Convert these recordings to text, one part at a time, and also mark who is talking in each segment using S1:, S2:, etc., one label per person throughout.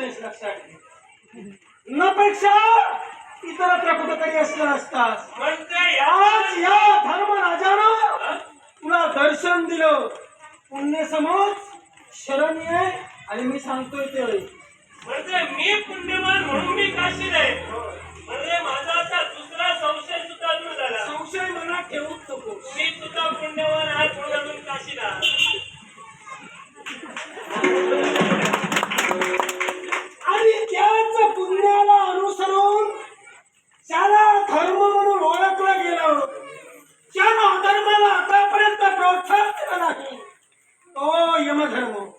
S1: देश लक्षात. ठेव नपेक्षा इतरत्र कुठेतरी असलं असतास
S2: म्हणजे
S1: आज
S2: या
S1: धर्मराजानं तुला दर्शन दिलं. पुण्य समज शरण ये आणि मी सांगतोय ते.
S2: म्हणजे मी पुण्यवान म्हणून मी काशी आहे? म्हणजे माझा आता दुसरा संशय सुद्धा दूर झाला.
S1: संशय मनात ठेवूच नको.
S2: मी सुद्धा पुण्यवान आहे म्हणून अजून काशीला
S1: त्याला धर्म म्हणून ओळखलं गेलं त्यानं अधर्माला आतापर्यंत प्रोत्साहन दिलं नाही तो यमधर्म.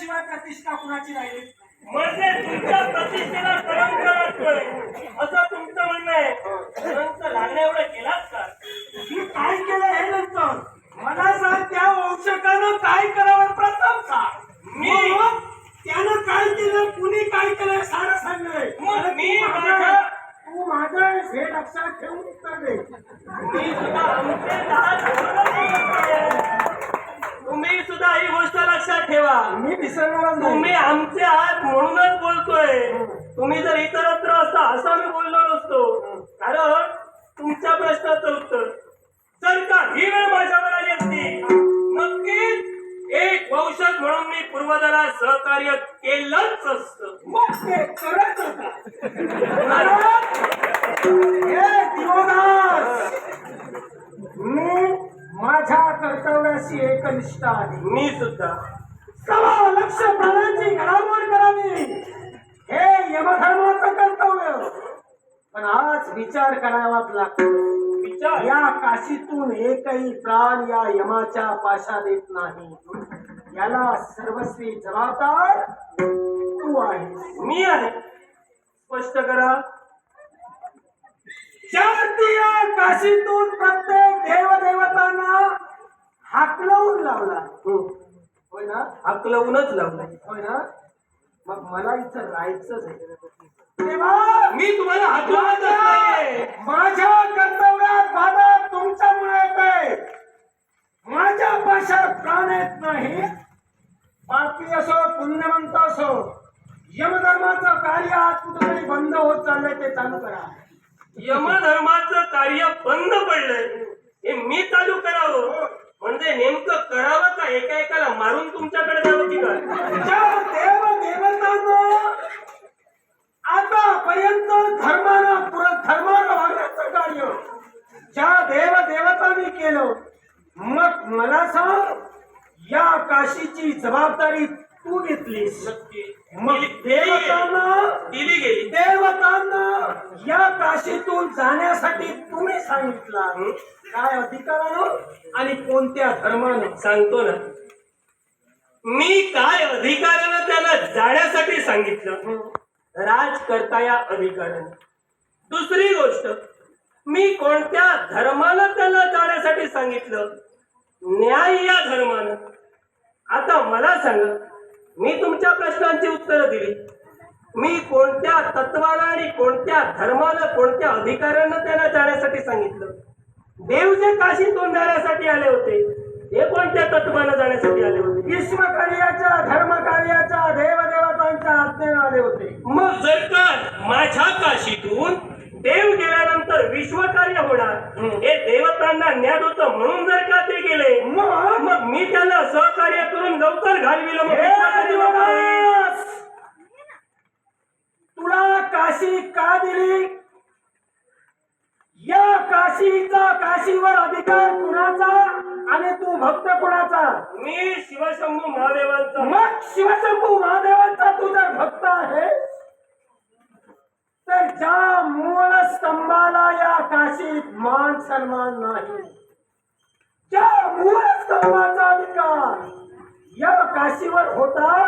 S1: माझ्याशिवाय प्रतिष्ठा कुणाची राहिली?
S2: म्हणजे तुमच्या प्रतिष्ठेला कलंक लागतोय असं तुमचं म्हणणं आहे. कलंक लागण्या एवढं केलाच का?
S1: मी काय केलं हे नंतर? मला सांग त्या वंशकानं काय करावं प्रथम? सांग
S2: मी-
S1: त्यानं काय केलं? कुणी काय केलं? सारं सांगलंय
S2: मग मी
S1: माझं
S2: माझ्या-
S1: तू माझं हे लक्षात ठेवून उत्तर दे.
S2: मी सुद्धा आमचे लहान. तुम्ही सुद्धा ही गोष्ट लक्षात ठेवा.
S1: मी विसरणारच
S2: तुम्ही आमचे आहात म्हणूनच बोलतोय. तुम्ही जर इतरत्र असता असं मी बोललो नसतो. कारण तुमच्या प्रश्नाचं उत्तर. जर का ही वेळ माझ्यावर आली असती नक्कीच एक वंशज म्हणून मी पूर्वजाला सहकार्य केलंच असतं.
S1: मग ते करत होता माझ्या कर्तव्याशी एकनिष्ठ आहे.
S2: मी सुद्धा.
S1: सवा लक्ष प्राण्यांची घडामोड करावी. हे यमधर्माचं कर्तव्य. पण आज विचार करावाच लागतो.
S2: विचार?
S1: या काशीतून एकही प्राण या यमाच्या पाशा देत नाही. याला सर्वस्वी जबाबदार तू आहेस.
S2: मी आहे. स्पष्ट करा.
S1: या काशीतून प्रत्येक हाकलवून लावला. होय ना?
S2: हकलवूनच लावलं.
S1: होय ना? मग मला इथं राहायचंच आहे तेव्हा
S2: मी तुम्हाला हकलवतच नाहीये.
S1: माझ्या कर्तव्यात बाधा तुमच्यामुळे येते माझ्या पाशात प्राण येत नाही. पापी असो पुण्यवंत असो यमधर्माचं कार्य आज कुठेतरी बंद होत चाललंय ते चालू करा.
S2: यमधर्माचं कार्य बंद पडलंय. हे मी चालू करावं. म्हणजे नेमकं करावं का एका एकाला मारून तुमच्याकडे द्यावं की काय
S1: ज्या देव देवतांना आतापर्यंत धर्मानं पुर धर्मानं वागण्याचं कार्य. ज्या देव देवतांनी केलं मग मला सांग या काशीची जबाबदारी तू घेतलीस.
S2: नक्की.
S1: मग. देवतांना
S2: दिली गेली.
S1: देवतांना या काशीतून जाण्यासाठी तुम्ही सांगितलं काय अधिकारानं आणि कोणत्या धर्मानं?
S2: सांगतो ना. मी काय अधिकारानं त्याला जाण्यासाठी सांगितलं? राज करता या अधिकारानं. दुसरी गोष्ट मी कोणत्या धर्मानं त्याला जाण्यासाठी सांगितलं? न्याय या धर्मानं. आता मला सांगा मी तुमच्या प्रश्नांची उत्तरं दिली. मी कोणत्या तत्वाला आणि कोणत्या धर्माला कोणत्या अधिकारानं त्याला जाण्यासाठी सांगितलं? देव जे काशीतून जाण्यासाठी आले होते ते कोणत्या तत्वानं जाण्यासाठी आले होते?
S1: विश्वकार्याच्या धर्मकार्याच्या देवदेवतांच्या आज्ञेने आले होते.
S2: मग जर का माझ्या काशीतून देव गेल्यानंतर विश्वकार्य होणार. हे देवतांना ज्ञात होतं म्हणून जर का ते गेले
S1: मग?
S2: मी त्यांना सहकार्य करून लवकर घालविलं मग.
S1: हे! तुला काशी का दिली? या काशीचा काशीवर अधिकार कुणाचा आणि तू भक्त कुणाचा?
S2: मी शिवशंभू महादेवांचा.
S1: मग शिवशंभू महादेवांचा तू जर भक्त आहे तर ज्या मूळ स्तंभाला या काशीत मान सन्मान नाही ज्या मूळ स्तंभाचा अधिकार या काशीवर होता.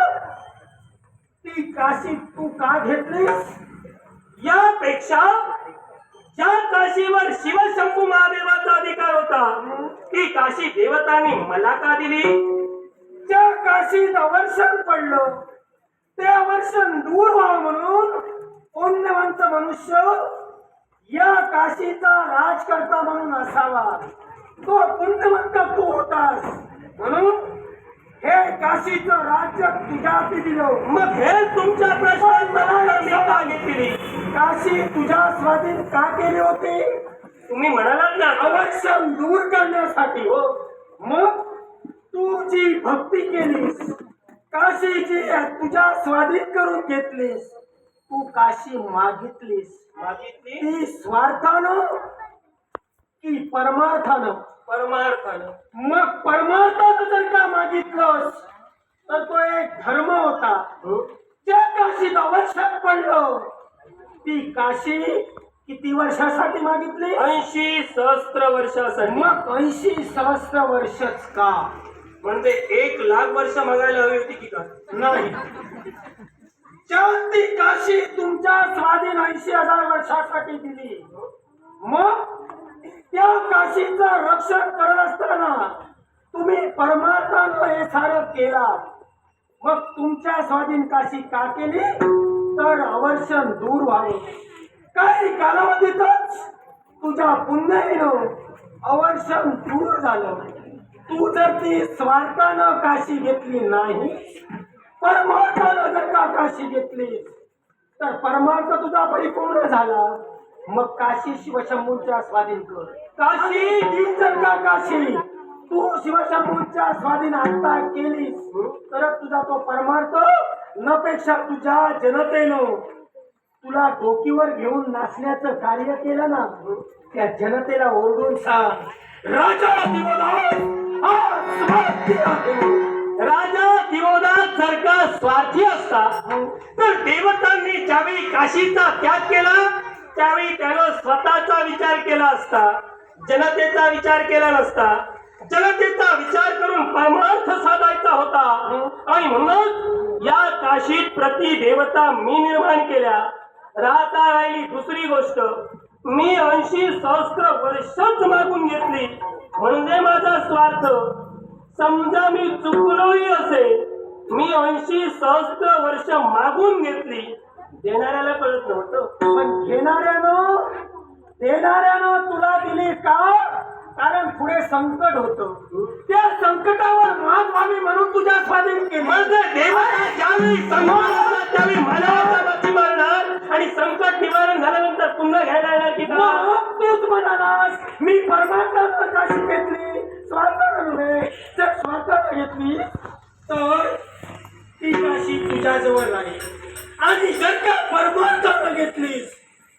S1: ती काशी तू का घेतलीस?
S2: यापेक्षा ज्या काशीवर शिवशंभू महादेवाचा अधिकार होता ती काशी देवतांनी मला का दिली?
S1: ज्या काशीत अवर्षण पडलं ते अवर्षण दूर व्हावं म्हणून पुण्यवंत मनुष्य या काशीचा राजकर्ता म्हणून असावा. तो पुण्यवंत तू होतास. म्हणून हे काशीचं राज्य तुझ्या हाती दिलं.
S2: मग हे तुमच्या प्रश्नांना
S1: काशी तुझ्या स्वाधीन का केली होती?
S2: तुम्ही म्हणालात ना.
S1: अवर्षण दूर करण्यासाठी. हो. मग तू जी भक्ती केलीस काशीची तुझ्या स्वाधीन करून घेतलीस तू काशी मागितलीस?
S2: मागितली
S1: ती स्वार्थानं की परमार्थानं?
S2: परमार्थानं.
S1: मग परमार्थानं जर का मागितलंस तर तो एक धर्म होता. ज्या काशीत आवश्यक पडलं ती काशी किती वर्षासाठी मागितली?
S2: ऐंशी सहस्त्र वर्षासाठी.
S1: मग ऐंशी सहस्र वर्षच का?
S2: म्हणजे एक लाख वर्ष मागायला हवी होती की का?
S1: नाही. ती काशी तुमच्या स्वाधीन ऐंशी हजार वर्षासाठी दिली. मग त्या काशीचं रक्षण करत असताना तुम्ही परमार्थानं हे सारं केला मग तुमच्या स्वाधीन काशी का केली? तर अवर्षण दूर व्हावे. काही कालावधीतच तुझ्या पुण्याईनं अवर्षण दूर झालं. तू जर ती स्वार्थानं काशी घेतली नाही परमार्थानं जर का काशी घेतली तर परमार्थ तुझा परिपूर्ण झाला. मग काशी शिवशंभूंच्या स्वाधीन कर. काशी जर का काशी तू शिवशंभूंच्या स्वाधीन आता केलीस तर तुझा तो परमार्थ नपेक्षा तुझ्या जनतेनं तुला डोकीवर घेऊन नाचण्याचं कार्य केलं ना त्या जनतेला ओरडून सांग राजा
S2: राजा जर का स्वार्थी असता तर देवतांनी ज्यावेळी काशीचा त्याग केला त्यावेळी त्यानं स्वतःचा विचार केला असता जनतेचा विचार केला नसता. जनतेचा विचार करून परमार्थ साधायचा होता. आणि म्हणून या काशीत प्रति देवता मी निर्माण केल्या. राहता राहिली दुसरी गोष्ट मी ऐंशी सहस्त्र वर्षच मागून घेतली. म्हणजे माझा स्वार्थ. समजा मी चुकलोही असे मी ऐंशी सहस्त्र वर्ष मागून घेतली. देणाऱ्याला कळत नव्हतं.
S1: पण घेणाऱ्यानं देणाऱ्यानं तुला दिली का? कारण पुढे संकट होतं. त्या संकटावर मात व्हावी म्हणून तुझ्या स्वाधीन केली.
S2: देवाला ज्यावेळी संकट येणार, त्यावेळी मला बाकी मारणार आणि संकट निवारण झाल्यानंतर पुन्हा घ्यायला येणार की
S1: तूच म्हणालास मी परमात्मा काशी घेतली. स्वार्थानं नव्हे जर स्वार्थानं घेतली तर ती काशी तुझ्याजवळ राहील. आणि जर का परमार्थानं घेतलीस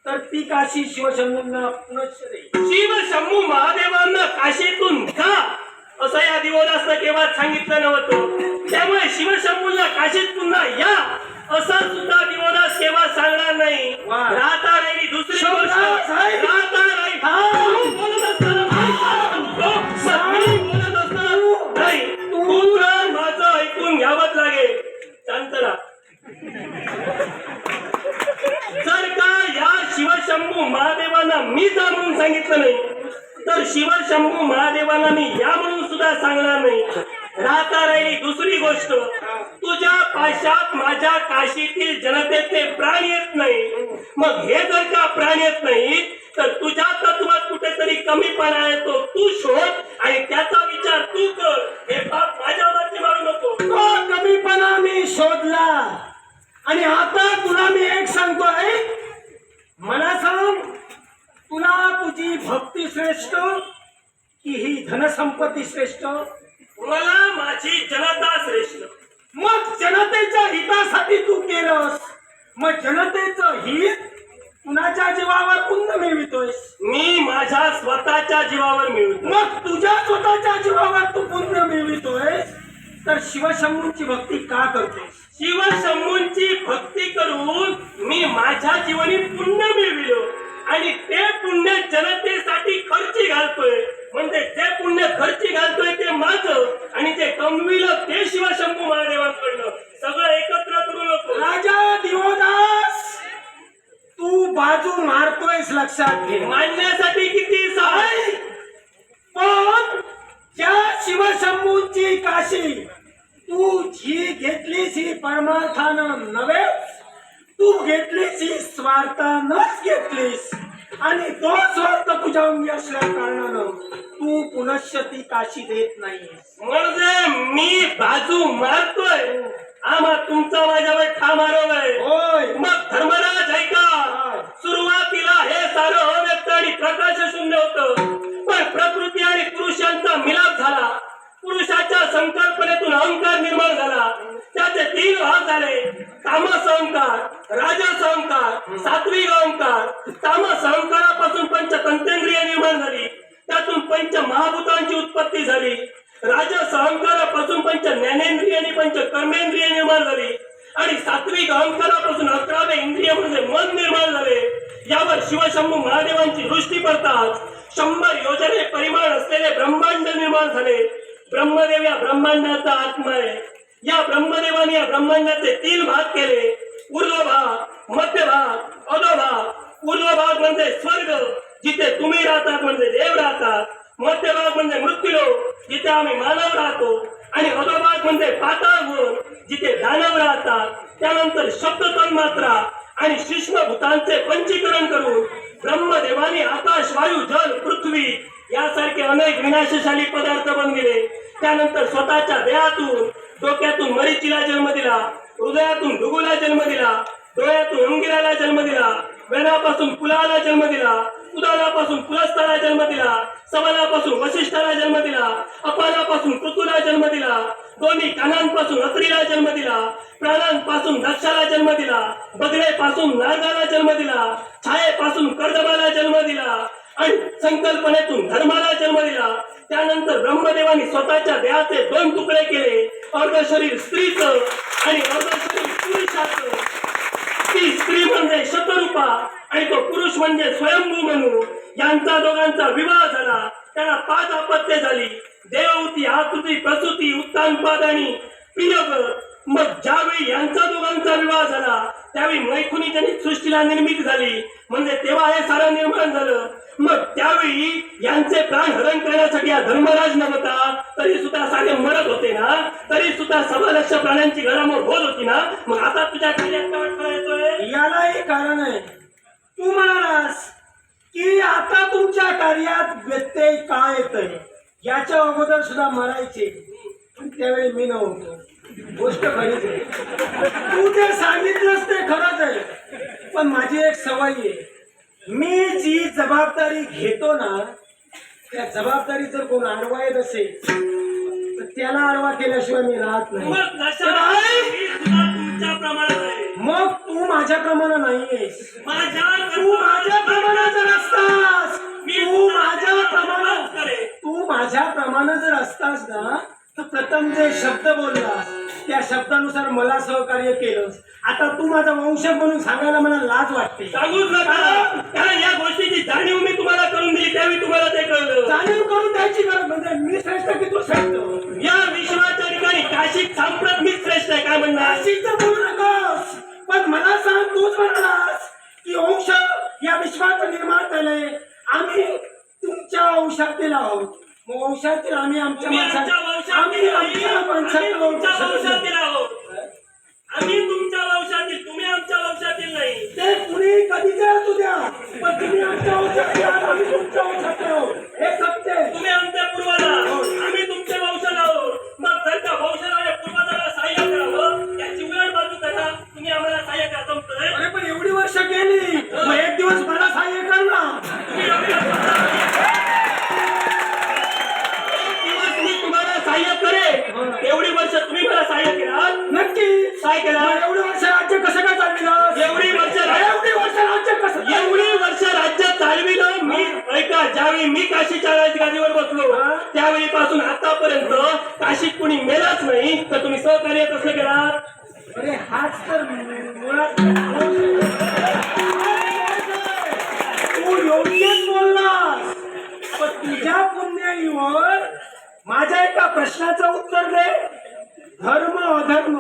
S1: तर ती काशी शिवशंभूंना पुनश्च देईल.
S2: शिव शंभू महादेवांना काशीतून जा. असं या दिवोदासनं केव्हा सांगितलं नव्हतं. त्यामुळे शिवशंभूला काशीत पुन्हा या. असं सुद्धा दिवोदास केव्हा सांगणार नाही. राहता राहिली दुसरी गोष्ट. राहता राहिली
S1: शंभू
S2: महादेवांना मी जा म्हणून सांगितलं नाही. तर शिव शंभू महादेवांना मी या म्हणून सुद्धा सांगणार नाही. राहता राहिली दुसरी गोष्ट. तुझ्या पाशात माझ्या काशीतील जनतेचे प्राण येत नाही. मग हे जर का प्राण येत नाही तर तुझ्या तत्वात कुठेतरी कमीपणा येतो तू शोध आणि त्याचा विचार तू कर. हे बाप माझ्या मारू नको.
S1: तो कमीपणा मी शोधला. आणि आता तुला मी एक सांगतो ऐक मला सांग तुला तुझी भक्ती श्रेष्ठ की ही धनसंपत्ती श्रेष्ठ?
S2: मला माझी जनता श्रेष्ठ.
S1: मग जनतेच्या हितासाठी तू केलंस. मग जनतेचं हित कुणाच्या जीवावर पुण्य मिळवितोयस?
S2: मी माझ्या स्वतःच्या जीवावर मिळवतो.
S1: मग तुझ्या स्वतःच्या जीवावर तू पुण्य मिळवितोयस? तर शिवशंभूंची भक्ती का करतोस
S2: शिवशंभूंची भक्ती करून मी माझ्या जीवनी पुण्य मिळविलो. आणि ते पुण्य जनतेसाठी खर्ची घालतोय. म्हणजे जे पुण्य खर्ची घालतोय ते माझं. आणि जे कमविलं ते शिवशंभू महादेवांकडनं. सगळं एकत्र करू नको.
S1: राजा दिवोदास तू बाजू मारतोयस लक्षात घे.
S2: मानण्यासाठी किती सहाय
S1: पण त्या शिवशंभूंची काशी. तू जी घेतलीस ही परमार्थानं नव्हे तू घेतलीस ही स्वार्थानच घेतलीस. आणि तो स्वार्थ तुझ्या अंगी असल्या कारणानं तू पुनश्च ती काशी देत नाहीस
S2: म्हणजे मी बाजू मारतोय. आम्हा तुमचा माझ्यावर ठाम आरोप आहे
S1: होय.
S2: मग धर्मराज ऐका. सुरुवातीला हे सारं अव्यक्त आणि प्रकाश शून्य होतं. पण प्रकृती आणि पुरुष यांचा मिलाप झाला. पुरुषाच्या संकल्पनेतून अहंकार निर्माण झाला. त्याचे तीन भाग झाले. तामस अहंकार राजस अहंकार सात्विक अहंकार. तामस अहंकारापासून पंचतंत्रेंद्रिय निर्माण झाली. त्यातून पंच महाभूतांची उत्पत्ती झाली. राजस अहंकारापासून पंच ज्ञानेंद्रिय आणि पंच कर्मेंद्रिय निर्माण झाली. आणि सात्विक अहंकारापासून अकरावे इंद्रिय म्हणजे मन निर्माण झाले. यावर शिवशंभू महादेवांची दृष्टी पडतात. शंभर योजने परिमाण असलेले ब्रह्मांड निर्माण झाले. ब्रह्मदेव या ब्रह्मांडाचा आत्मा आहे. या ब्रह्मदेवाने या ब्रह्मांडाचे तीन भाग केले. पूर्व भाग मध्य भाग अधोभाग पूर्व भाग म्हणजे स्वर्ग जिथे तुम्ही राहतात म्हणजे देव राहतात. मध्य भाग म्हणजे मृत्यूलोक जिथे आम्ही मानव राहतो. आणि अधोभाग म्हणजे पाताळ जिथे दानव राहतात. त्यानंतर शब्द तन्मात्रा आणि सूक्ष्म भूतांचे पंचीकरण करून ब्रह्मदेवाने आकाश वायू जल पृथ्वी यासारखे अनेक विनाशशाली पदार्थ बनविले. त्यानंतर स्वतःच्या देहातून डोक्यातून मरीचीला जन्म दिला हृदयातून भृगूला जन्म दिला डोळ्यातून अंगिराला जन्म दिला वेणापासून पुलाला जन्म दिला उदानापासून पुलस्ताला जन्म दिला सबलापासून वशिष्ठाला जन्म दिला अपालापासून पृथूला जन्म दिला दोन्ही कानांपासून अत्रीला जन्म दिला प्राणांपासून दक्षाला जन्म दिला बगळेपासून नारदाला जन्म दिला छायेपासून कर्दबाला जन्म दिला आणि संकल्पनेतून धर्माला जन्म दिला त्यानंतर ब्रह्मदेवानी स्वतःच्या देहाचे दोन तुकडे केले. अर्ध शरीर स्त्रीचं आणि अर्ध शरीर पुरुषाचं. ती स्त्री म्हणजे शतरूपा. आणि तो पुरुष म्हणजे स्वयंभू म्हणू यांचा दोघांचा विवाह झाला. त्याला पाच अपत्य झाली. देवती आकृती प्रसूती उत्तानपाद आणि प्रियग मग ज्यावेळी यांचा दोघांचा विवाह झाला त्यावेळी मैखुनी त्यांनी सृष्टीला निर्मित झाली. म्हणजे तेव्हा हे सारं निर्माण झालं. मग त्यावेळी यांचे प्राण हरण करण्यासाठी हा धर्मराज नव्हता. तरी सुद्धा सारे मरत होते ना? तरी सुद्धा सव्वा लक्ष प्राण्यांची घरामोर होत होती ना? मग आता तुझ्या कार्यात काय येतोय?
S1: याला एक कारण आहे. तू म्हणालास की आता तुमच्या कार्यात व्यत्यय काय येतोय? याच्या अगोदर सुद्धा मरायचे पण त्यावेळी मी नव्हतो. गोष्ट खरीच आहे. तू ते सांगितलंस ते खरंच आहे. पण माझी एक सवय आहे. मी जी जबाबदारी घेतो ना त्या जबाबदारी जर कोण आडवा येत असेल तर त्याला आडवा केल्याशिवाय मी राहत नाही.
S2: मग प्रमाणात आहे.
S1: तू माझ्याप्रमाणे नाहीयेस.
S2: माझ्या
S1: तू माझ्या प्रमाणे जर असतास तू माझ्या प्रमाणे
S2: करे
S1: तू माझ्या प्रमाणे जर असतास ना तर प्रथम जे शब्द बोललास त्या शब्दानुसार मला सहकार्य केलंस. आता तू माझा वंश म्हणून सांगायला मला लाज वाटते.
S2: सांगूच नका. कारण या गोष्टीची जाणीव मी तुम्हाला करून दिली त्यावेळी तुम्हाला ते कळलं.
S1: जाणीव करून द्यायची गरज म्हणजे मी श्रेष्ठ की तू श्रेष्ठ
S2: या विश्वाच्या ठिकाणी काशिक सांप्रत मीच श्रेष्ठ आहे काय म्हणणार?
S1: नाशिकचं बोलू नकोस पण मला सांग तूच म्हणालास की वंश या विश्वात निर्माण झालंय. आम्ही तुमच्या वंशातील आहोत. वंशातील आम्ही आमच्या माणसात आम्ही आमच्या
S2: नाही,
S1: माणसात
S2: वंशातील आहोत. ज्यावेळी मी काशीच्या राजगादीवर बसलो.
S1: हा?
S2: त्यावेळीपासून आतापर्यंत काशीत कुणी मेलाच नाही. तर तुम्ही सहकार्य कसं केला
S1: अरे हाच तर मुळात तू योग्यच बोललास. पण तुझ्या पुण्याईवर माझ्या एका प्रश्नाचं उत्तर दे. धर्म अधर्म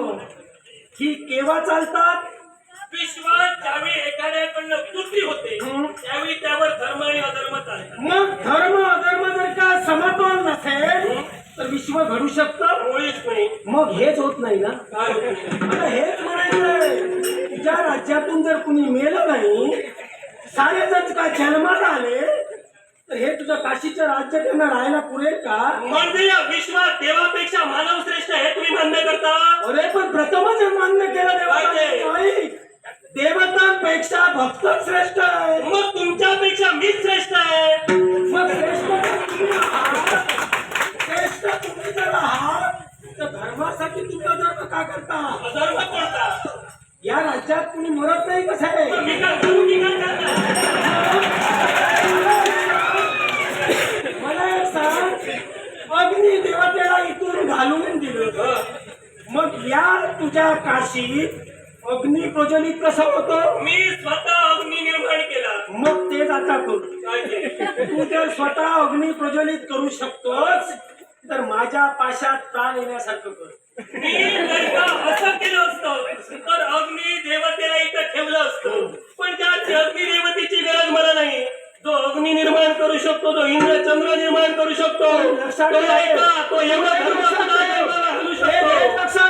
S1: ही केव्हा चालतात?
S2: विश्वात ज्यावेळी एखाद्याकडनं त्रुटी होते. त्यावेळी त्यावर धर्म आणि अधर्म चालतात
S1: मग धर्म अधर्म जर का समतोल नसेल तर विश्व घडू शकतं
S2: मुळीच नाही
S1: मग हेच होत नाही ना
S2: काय होत नाही.
S1: मला हेच म्हणायचंय तुझ्या राज्यातून जर कुणी मेलं नाही सारे जण का जन्माला आले तर हे तुझं काशीचं राज्य त्यांना राहायला पुरेल का
S2: म्हणजे या विश्वात देवापेक्षा मानव श्रेष्ठ हे तुम्ही मान्य करता
S1: अरे पण प्रथमच हे मान्य केलं.
S2: काय ते?
S1: नाही देवतांपेक्षा भक्त श्रेष्ठ आहे.
S2: मग तुमच्यापेक्षा मीच श्रेष्ठ आहे.
S1: मग श्रेष्ठ तुम्ही आहात. श्रेष्ठ तुम्ही जर आहात तर धर्मासाठी तुमचा धर्म का करता?
S2: अधर्म कोणता
S1: या राज्यात कुणी मरत नाही कसं? आहे
S2: मी करता
S1: मला एक सांग. अग्नी देवतेला इथून घालून दिलं मग या तुझ्या काशीत अग्नी प्रज्वलित कसा होतो.
S2: मी स्वतः अग्नी निर्माण केला.
S1: मग तेच आता करू.
S2: ते?
S1: तू स्वतः अग्नी प्रज्वलित करू शकतोस तर माझ्या पाशात प्राण येण्यासारखं कर.
S2: मी जर का असं केलं असतं तर अग्नी देवतेला इथं ठेवलं असतं. पण त्या अग्नी देवतेची गरज मला नाही. जो अग्नी निर्माण करू शकतो तो इंद्र चंद्र निर्माण करू शकतो
S1: लक्षात
S2: तो एवढा धर्म शकतो.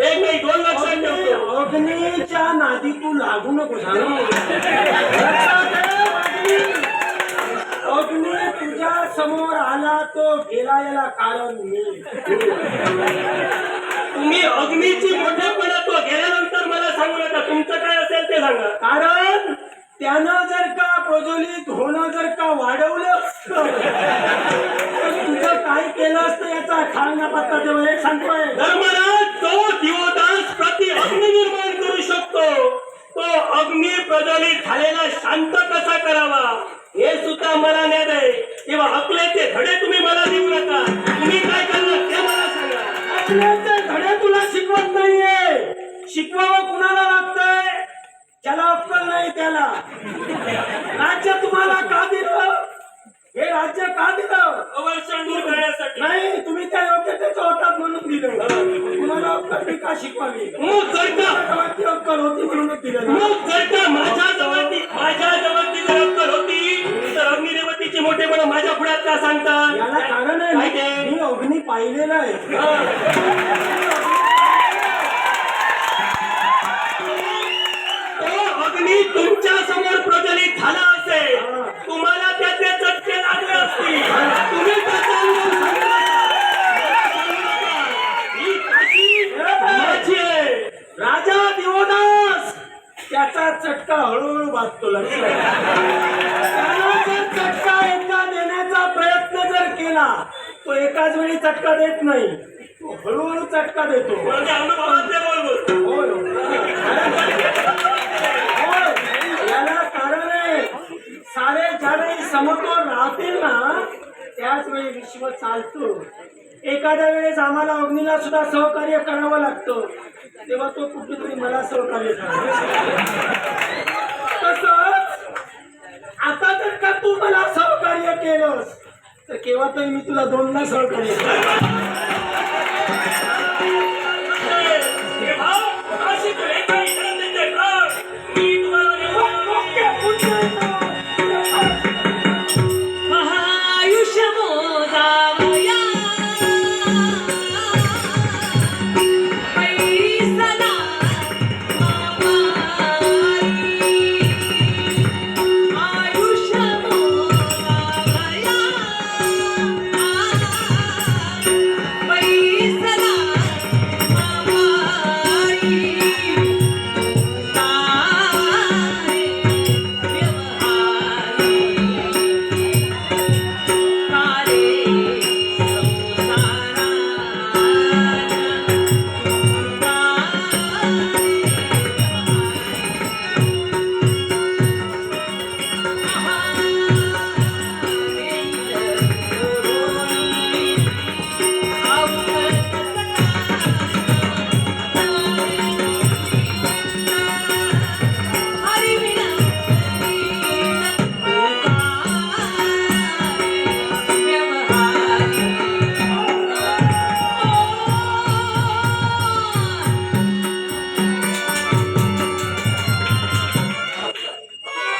S2: एक नाही दोन लक्षात ठेवतो
S1: अग्नी- अग्नीच्या नादी तू लागू नको अग्नी तुझ्या समोर आला तो गेला याला कारण मी.
S2: तुम्ही अग्नीची मोठेपणा तो गेल्यानंतर मला सांगू नका. तुमचं काय असेल ते सांगा.
S1: कारण त्यानं जर का प्रज्वलित होणं जर का वाढवलं असतं, तर तुझं काय केलं असतं याचा खालना पत्ता तेव्हा एक सांगतोय.
S2: धर्मराज! तो दिवदास प्रति अग्नि निर्माण करू शकतो. तो अग्नि प्रज्वलित झालेला शांत कसा करावा? हे सुद्धा मला ज्ञान आहे किंवा अकलेचे धडे तुम्ही मला देऊ नका. तुम्ही काय करणार ते मला सांगा.
S1: आपल्याचे धडे तुला शिकवत नाहीये. शिकवावं कुणाला लागतंय ज्याला अक्कल नाही त्याला राज्य तुम्हाला का दिलं हे राज्य का दिलं
S2: अवर्षण दूर करण्यासाठी
S1: नाही तुम्ही त्या योग्यतेचं होतात म्हणून दिलं तुम्हाला अक्कल मी का शिकवावी.
S2: मग जर का
S1: गावाची अक्कल होती म्हणूनच दिलं ना.
S2: मग जर का माझ्या जवळती माझ्या जवळती जर अक्कल होती तर अग्निदेवतेचे मोठेपणा माझ्या पुढ्यात का सांगतात?
S1: याला कारण
S2: काय
S1: आहे?
S2: ते?
S1: मी अग्नी पाहिलेला आहे.
S2: तो अग्नी तुमच्यासमोर प्रज्वलित झाला असेल तुम्हाला त्याचे चटके लागले असतील तुम्ही त्याचा अनुभव सांगू नका. मला सांगू नका. ही काशी माझी आहे
S1: राजा दिवोदास त्याचा चटका हळूहळू लक्षात त्याला जर चटका एकदा देण्याचा प्रयत्न जर केला तो एकाच वेळी चटका देत नाही तो हळूहळू चटका देतो
S2: म्हणजे बोल
S1: होय. होय. याला कारण आहे सारे ज्यावेळी समतोल राहतील ना त्याच वेळी विश्व चालतो एखाद्या वेळेस आम्हाला अग्नीला सुद्धा सहकार्य करावं लागतं तेव्हा तो कुठेतरी मला सहकार्य करतो तसंच आता जर का तू मला सहकार्य केलंस तर केव्हा तरी मी तुला दोनदा सहकार्य करेन.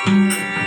S1: Thank you.